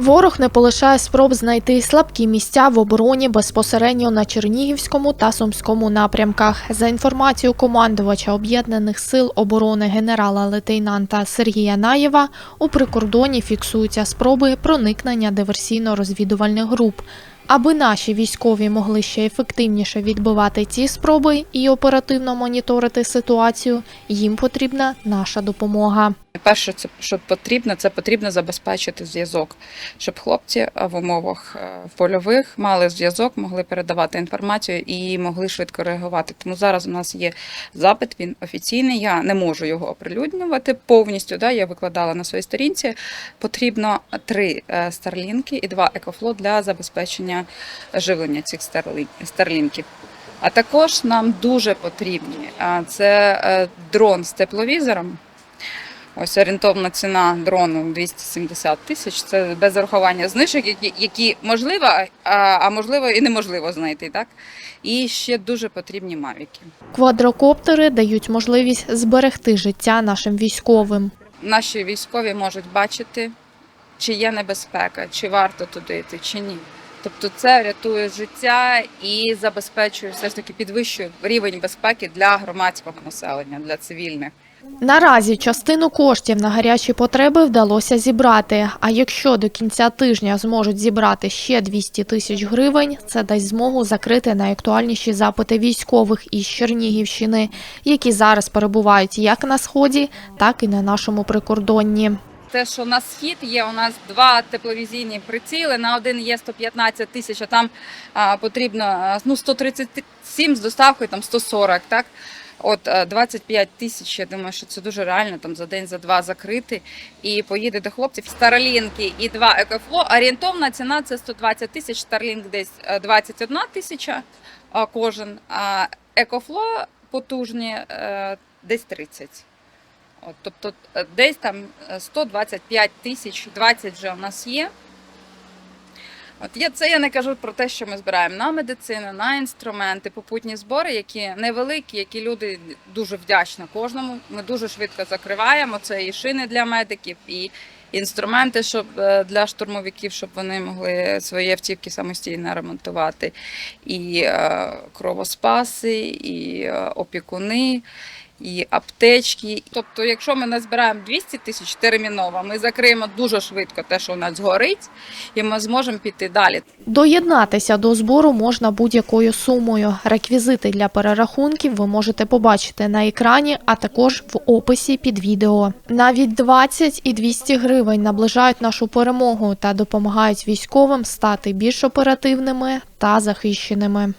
Ворог не полишає спроб знайти слабкі місця в обороні безпосередньо на Чернігівському та Сумському напрямках. За інформацією командувача об'єднаних сил оборони генерала-лейтенанта Сергія Наєва, у прикордоні фіксуються спроби проникнення диверсійно-розвідувальних груп. Аби наші військові могли ще ефективніше відбивати ці спроби і оперативно моніторити ситуацію, їм потрібна наша допомога. Перше, це що потрібно, це потрібно забезпечити зв'язок, щоб хлопці е, в умовах е, польових мали зв'язок, могли передавати інформацію і могли швидко реагувати. Тому зараз у нас є запит, він офіційний. Я не можу його оприлюднювати повністю. Да, я викладала на своїй сторінці. Потрібно три е, старлінки і два екофло для забезпечення живлення цих старлінків. А також нам дуже потрібні це е, дрон з тепловізором. Ось орієнтовна ціна дрону 270 тисяч. Це без зарахування знижок, які, які можливо, а, а можливо і неможливо знайти. Так? І ще дуже потрібні мавіки. Квадрокоптери дають можливість зберегти життя нашим військовим. Наші військові можуть бачити, чи є небезпека, чи варто туди йти, чи ні. Тобто це рятує життя і забезпечує все ж таки підвищує рівень безпеки для громадського населення, для цивільних. Наразі частину коштів на гарячі потреби вдалося зібрати. А якщо до кінця тижня зможуть зібрати ще 200 тисяч гривень, це дасть змогу закрити найактуальніші запити військових із Чернігівщини, які зараз перебувають як на сході, так і на нашому прикордонні. Те, що на схід є, у нас два тепловізійні приціли. На один є 115 тисяч, а там потрібно ну, 137 з доставкою, там 140, так? От а, 25 тисяч, я думаю, що це дуже реально там за день, за два закрити. І поїде до хлопців Старлінки і два екофло. Орієнтовна ціна це 120 тисяч, Старлінк десь е, 21 тисяча кожен, а екофло потужні е, десь 30. От, тобто е, десь там е, 125 тисяч, 20 вже у нас є. От я, це я не кажу про те, що ми збираємо на медицину, на інструменти, попутні збори, які невеликі, які люди дуже вдячні кожному. Ми дуже швидко закриваємо. Це і шини для медиків, і інструменти, щоб е, для штурмовиків, щоб вони могли свої автівки самостійно ремонтувати, і е, кровоспаси, і е, опікуни і аптечки. Тобто, якщо ми назбираємо 200 тисяч терміново, ми закриємо дуже швидко те, що у нас згорить, і ми зможемо піти далі. Доєднатися до збору можна будь-якою сумою. Реквізити для перерахунків ви можете побачити на екрані, а також в описі під відео. Навіть 20 і 200 гривень наближають нашу перемогу та допомагають військовим стати більш оперативними та захищеними.